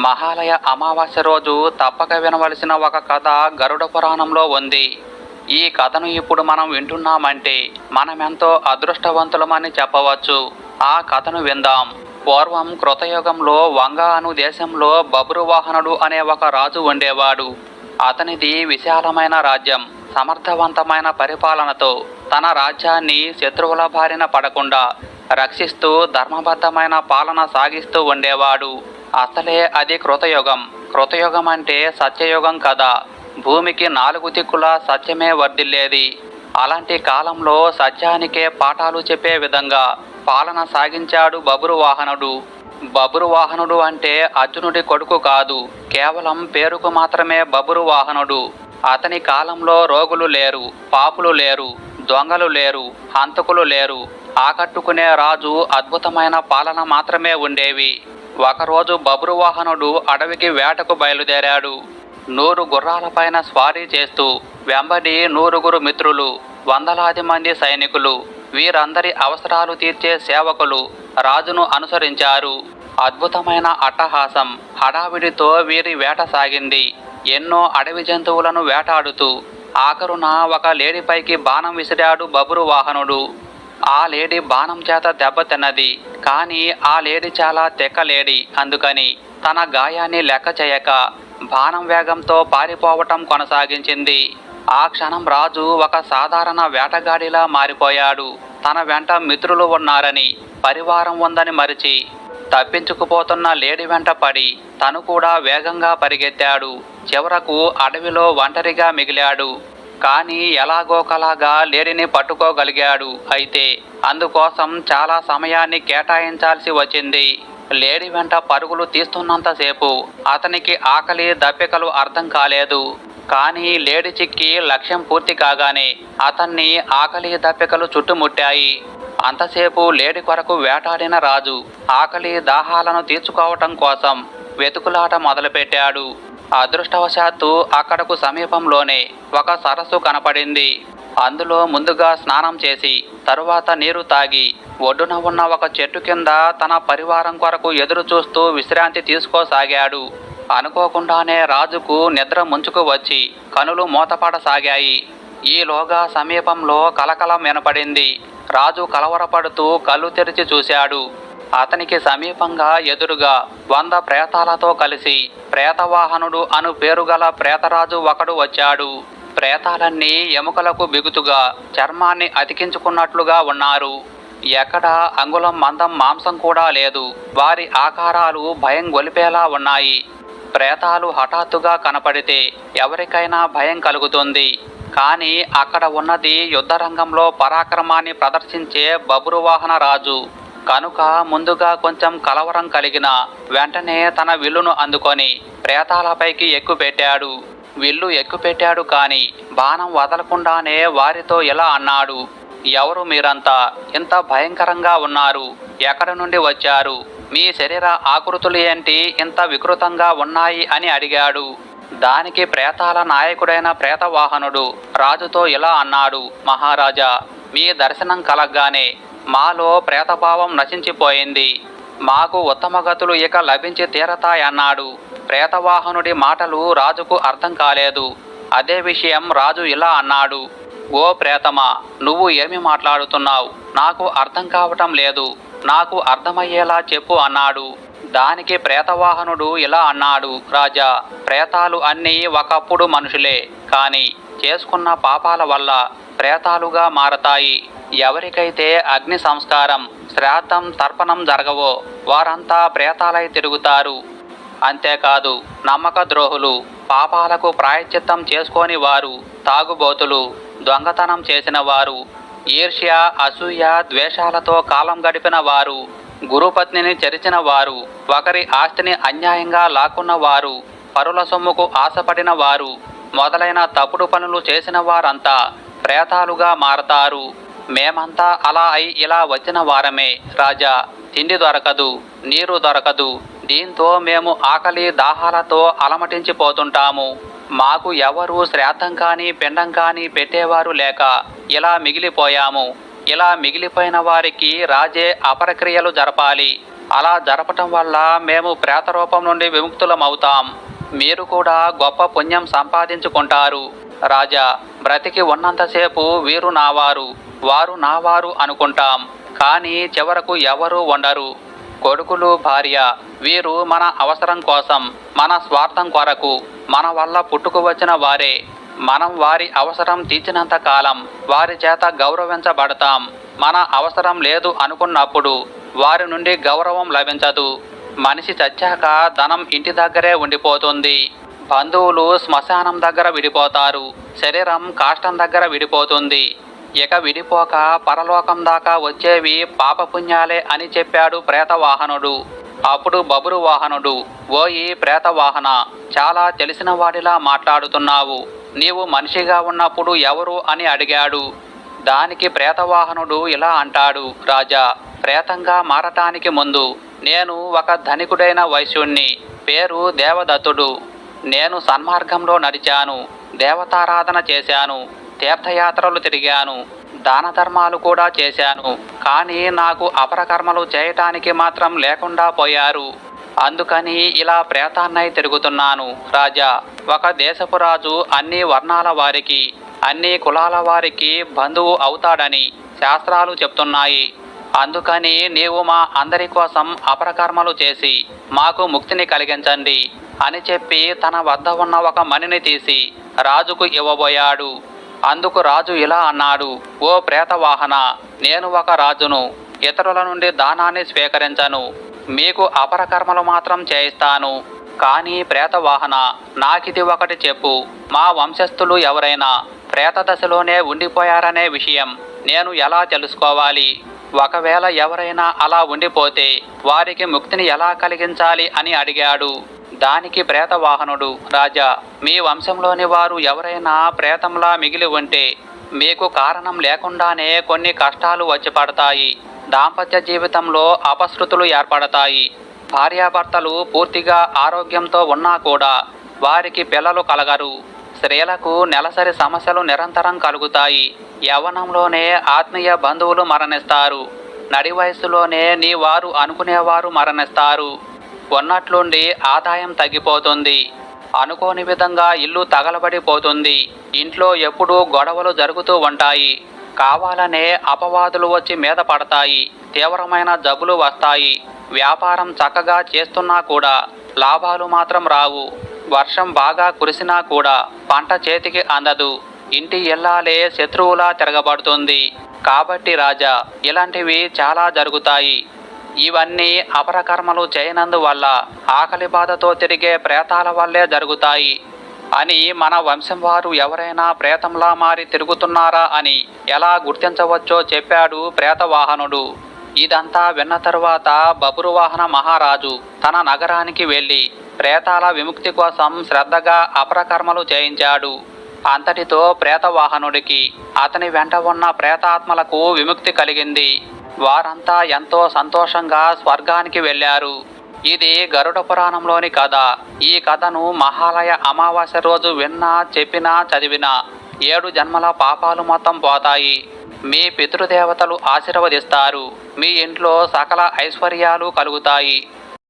మహాలయ అమావాస్య రోజు తప్పక వినవలసిన ఒక కథ గరుడ పురాణంలో ఉంది. ఈ కథను ఇప్పుడు మనం వింటున్నామంటే మనమెంతో అదృష్టవంతులమని చెప్పవచ్చు. ఆ కథను విందాం. పూర్వం కృతయుగంలో వంగ అను దేశంలో బబ్రువాహనుడు అనే ఒక రాజు ఉండేవాడు. అతనిది విశాలమైన రాజ్యం సమర్థవంతమైన పరిపాలనతో తన రాజ్యాన్ని శత్రువుల బారిన పడకుండా రక్షిస్తూ ధర్మబద్ధమైన పాలన సాగిస్తూ ఉండేవాడు. అసలే అది కృతయుగం కృతయుగం అంటే సత్యయుగం కదా. భూమికి నాలుగు దిక్కుల సత్యమే వర్ధిల్లేది. అలాంటి కాలంలో సత్యానికే పాఠాలు చెప్పే విధంగా పాలన సాగించాడు బబురు వాహనుడు బబురు వాహనుడు అంటే అర్జునుడి కొడుకు కాదు. కేవలం పేరుకు మాత్రమే బబురు వాహనుడు అతని కాలంలో రోగులు లేరు పాపులు లేరు దొంగలు లేరు హంతకులు లేరు. ఆకట్టుకునే రాజు అద్భుతమైన పాలన మాత్రమే ఉండేవి. ఒకరోజు బబ్రువాహనుడు అడవికి వేటకు బయలుదేరాడు. నూరు గుర్రాలపైన స్వారీ చేస్తూ వెంబడి నూరుగురు మిత్రులు వందలాది మంది సైనికులు వీరందరి అవసరాలు తీర్చే సేవకులు రాజును అనుసరించారు. అద్భుతమైన అట్టహాసం హడావిడితో వీరి వేట సాగింది. ఎన్నో అడవి జంతువులను వేటాడుతూ ఆఖరున ఒక లేడీపైకి బాణం విసిరాడు బబురు వాహనుడు. ఆ లేడీ బాణం చేత దెబ్బతిన్నది కానీ ఆ లేడీ చాలా తెక్క లేడీ. అందుకని తన గాయాన్ని లెక్క చేయక బాణం వేగంతో పారిపోవటం కొనసాగించింది. ఆ క్షణం రాజు ఒక సాధారణ వేటగాడిలా మారిపోయాడు. తన వెంట మిత్రులు ఉన్నారని పరివారం ఉందని మరిచి తప్పించుకుపోతున్న లేడి వెంట పడి తను కూడా వేగంగా పరిగెత్తాడు. చివరకు అడవిలో ఒంటరిగా మిగిలాడు. కానీ ఎలాగోకలాగా లేరిని పట్టుకోగలిగాడు. అయితే అందుకోసం చాలా సమయాన్ని కేటాయించాల్సి వచ్చింది. లేడి వెంట పరుగులు తీస్తున్నంతసేపు అతనికి ఆకలి దప్పికలు అర్థం కాలేదు. కానీ లేడి చిక్కి లక్ష్యం పూర్తి కాగానే అతన్ని ఆకలి దప్పికలు చుట్టుముట్టాయి. అంతసేపు లేడి కొరకు వేటాడిన రాజు ఆకలి దాహాలను తీర్చుకోవటం కోసం వెతుకులాట మొదలుపెట్టాడు. అదృష్టవశాత్తు అక్కడకు సమీపంలోనే ఒక సరస్సు కనపడింది. అందులో ముందుగా స్నానం చేసి తరువాత నీరు తాగి ఒడ్డున ఉన్న ఒక చెట్టు కింద తన పరివారం కొరకు ఎదురు చూస్తూ విశ్రాంతి తీసుకోసాగాడు. అనుకోకుండానే రాజుకు నిద్ర ముంచుకు వచ్చి కనులు మూతపడసాగాయి. ఈలోగా సమీపంలో కలకలం వినపడింది. రాజు కలవరపడుతూ కళ్ళు తెరిచి చూశాడు. అతనికి సమీపంగా ఎదురుగా వంద ప్రేతాలతో కలిసి ప్రేతవాహనుడు అను పేరుగల ప్రేతరాజు ఒకడు వచ్చాడు. ప్రేతాలన్నీ ఎముకలకు బిగుతుగా చర్మాన్ని అతికించుకున్నట్లుగా ఉన్నారు. ఎక్కడ అంగుళం మందం మాంసం కూడా లేదు. వారి ఆకారాలు భయం గొలిపేలా ఉన్నాయి. ప్రేతాలు హఠాత్తుగా కనపడితే ఎవరికైనా భయం కలుగుతుంది. కానీ అక్కడ ఉన్నది యుద్ధరంగంలో పరాక్రమాన్ని ప్రదర్శించే బబురువాహన రాజు. కనుక ముందుగా కొంచెం కలవరం కలిగిన వెంటనే తన విల్లును అందుకొని ప్రేతాలపైకి ఎక్కుపెట్టాడు. విల్లు ఎక్కుపెట్టాడు కానీ బాణం వదలకుండానే వారితో ఇలా అన్నాడు. ఎవరు మీరంతా? ఇంత భయంకరంగా ఉన్నారు. ఎక్కడి నుండి వచ్చారు? మీ శరీర ఆకృతులు ఏంటి? ఇంత వికృతంగా ఉన్నాయి? అని అడిగాడు. దానికి ప్రేతాల నాయకుడైన ప్రేతవాహనుడు రాజుతో ఇలా అన్నాడు. మహారాజా మీ దర్శనం కలగ్గానే మాలో ప్రేతభావం నశించిపోయింది. మాకు ఉత్తమ గతులు ఇక లభించి తీరతాయన్నాడు ప్రేతవాహనుడి మాటలు రాజుకు అర్థం కాలేదు. అదే విషయం రాజు ఇలా అన్నాడు. ఓ ప్రేతమా నువ్వు ఏమి మాట్లాడుతున్నావు? నాకు అర్థం కావటం లేదు. నాకు అర్థమయ్యేలా చెప్పు అన్నాడు. దానికి ప్రేతవాహనుడు ఇలా అన్నాడు. రాజా ప్రేతాలు అన్నీ ఒకప్పుడు మనుషులే. కానీ చేసుకున్న పాపాల వల్ల ప్రేతాలుగా మారతాయి. ఎవరికైతే అగ్ని సంస్కారం శ్రాద్ధం తర్పణం జరగవో వారంతా ప్రేతాలై తిరుగుతారు. అంతేకాదు నమ్మక ద్రోహులు పాపాలకు ప్రాయశ్చిత్తం చేసుకోని వారు తాగుబోతులు దొంగతనం చేసిన వారు ఈర్ష్య అసూయ ద్వేషాలతో కాలం గడిపిన వారు గురుపత్నిని చెరిచిన వారు ఒకరి ఆస్తిని అన్యాయంగా లాక్కున్న వారు పరుల సొమ్ముకు ఆశపడిన వారు మొదలైన తప్పుడు పనులు చేసిన వారంతా ప్రేతాలుగా మారతారు. మేమంతా అలా అయి ఇలా వచ్చిన వారమే రాజా. తిండి దొరకదు నీరు దొరకదు. దీంతో మేము ఆకలి దాహాలతో అలమటించిపోతుంటాము మాకు ఎవరు శ్రాద్ధం కానీ పిండం కానీ పెట్టేవారు లేక ఇలా మిగిలిపోయాము. ఇలా మిగిలిపోయిన వారికి రాజే అపరక్రియలు జరపాలి. అలా జరపటం వల్ల మేము ప్రేత రూపం నుండి విముక్తులమవుతాం. మీరు కూడా గొప్ప పుణ్యం సంపాదించుకుంటారు. రాజా బ్రతికి ఉన్నంతసేపు వీరు నావారు వారు నావారు అనుకుంటాం కానీ చివరకు ఎవరు ఉండరు. కొడుకులు భార్య వీరు మన అవసరం కోసం మన స్వార్థం కొరకు మన వల్ల పుట్టుకు వచ్చిన వారే. మనం వారి అవసరం తీర్చినంత కాలం వారి చేత గౌరవించబడతాం. మన అవసరం లేదు అనుకున్నప్పుడు వారి నుండి గౌరవం లభించదు. మనిషి చచ్చాక ధనం ఇంటి దగ్గరే ఉండిపోతుంది. బంధువులు శ్మశానం దగ్గర విడిపోతారు. శరీరం కాష్టం దగ్గర విడిపోతుంది. ఇక విడిపోక పరలోకం దాకా వచ్చేవి పాపపుణ్యాలే అని చెప్పాడు ప్రేతవాహనుడు. అప్పుడు బబురు వాహనుడు ఓయి ప్రేతవాహన చాలా తెలిసిన వాడిలా మాట్లాడుతున్నావు. నీవు మనిషిగా ఉన్నప్పుడు ఎవరు అని అడిగాడు. దానికి ప్రేతవాహనుడు ఇలా అంటాడు రాజా ప్రేతంగా మారటానికి ముందు నేను ఒక ధనికుడైన వైశ్యుణ్ణి పేరు దేవదత్తుడు. నేను సన్మార్గంలో నడిచాను దేవతారాధన చేశాను తీర్థయాత్రలు తిరిగాను దాన ధర్మాలు కూడా చేశాను కానీ నాకు అపరకర్మలు చేయటానికి మాత్రం లేకుండా పోయారు. అందుకని ఇలా ప్రేతాన్నై తిరుగుతున్నాను రాజా. ఒక దేశపు రాజు అన్ని వర్ణాల వారికి అన్ని కులాల వారికి బంధువు అవుతాడని శాస్త్రాలు చెప్తున్నాయి. అందుకని నీవు మా అందరి కోసం అపరకర్మలు చేసి మాకు ముక్తిని కలిగించండి. అని చెప్పి తన వద్ద ఉన్న ఒక మణిని తీసి రాజుకు ఇవ్వబోయాడు. అందుకు రాజు ఇలా అన్నాడు ఓ ప్రేతవాహన నేను ఒక రాజును ఇతరుల నుండి దానాన్ని స్వీకరించను. మీకు అపరకర్మలు మాత్రం చేయిస్తాను. కానీ ప్రేతవాహన నాకిది ఒకటి చెప్పు. మా వంశస్థులు ఎవరైనా ప్రేత దశలోనే ఉండిపోయారనే విషయం నేను ఎలా తెలుసుకోవాలి? ఒకవేళ ఎవరైనా అలా ఉండిపోతే వారికి ముక్తిని ఎలా కలిగించాలి? అని అడిగాడు. దానికి ప్రేతవాహనుడు. రాజా మీ వంశంలోని వారు ఎవరైనా ప్రేతంలా మిగిలి ఉంటే మీకు కారణం లేకుండానే కొన్ని కష్టాలు వచ్చి పడతాయి. దాంపత్య జీవితంలో అపశృతులు ఏర్పడతాయి. భార్యాభర్తలు పూర్తిగా ఆరోగ్యంతో ఉన్నా కూడా వారికి పిల్లలు కలగరు. స్త్రీలకు నెలసరి సమస్యలు నిరంతరం కలుగుతాయి. యవనంలోనే ఆత్మీయ బంధువులు మరణిస్తారు. నడి వయస్సులోనే నీ వారు అనుకునేవారు మరణిస్తారు. ఉన్నట్లుండి ఆదాయం తగ్గిపోతుంది. అనుకోని విధంగా ఇల్లు తగలబడిపోతుంది. ఇంట్లో ఎప్పుడూ గొడవలు జరుగుతూ ఉంటాయి. కావాలనే అపవాదులు వచ్చి మీద పడతాయి. తీవ్రమైన జబ్బులు వస్తాయి. వ్యాపారం చక్కగా చేస్తున్నా కూడా లాభాలు మాత్రం రావు. వర్షం బాగా కురిసినా కూడా పంట చేతికి అందదు. ఇంటి ఎల్లాలే శత్రువులా తిరగబడుతుంది. కాబట్టి రాజా ఇలాంటివి చాలా జరుగుతాయి. ఇవన్నీ అపరకర్మలు చేయనందువల్ల ఆకలి బాధతో తిరిగే ప్రేతాల వల్లే జరుగుతాయి అని మన వంశం వారు ఎవరైనా ప్రేతంలా మారి తిరుగుతున్నారా అని ఎలా గుర్తించవచ్చో చెప్పాడు ప్రేతవాహనుడు. ఇదంతా విన్న తరువాత బబురువాహన మహారాజు తన నగరానికి వెళ్ళి ప్రేతాల విముక్తి కోసం శ్రద్ధగా అపరకర్మలు చేయించాడు. అంతటితో ప్రేతవాహనుడికి అతని వెంట ఉన్న ప్రేతాత్మలకు విముక్తి కలిగింది. వారంతా ఎంతో సంతోషంగా స్వర్గానికి వెళ్ళారు. ఇది గరుడ పురాణంలోని కథ. ఈ కథను మహాలయ అమావాస్య రోజు విన్నా చెప్పినా చదివినా ఏడు జన్మల పాపాలు మొత్తం పోతాయి. మీ పితృదేవతలు ఆశీర్వదిస్తారు. మీ ఇంట్లో సకల ఐశ్వర్యాలు కలుగుతాయి.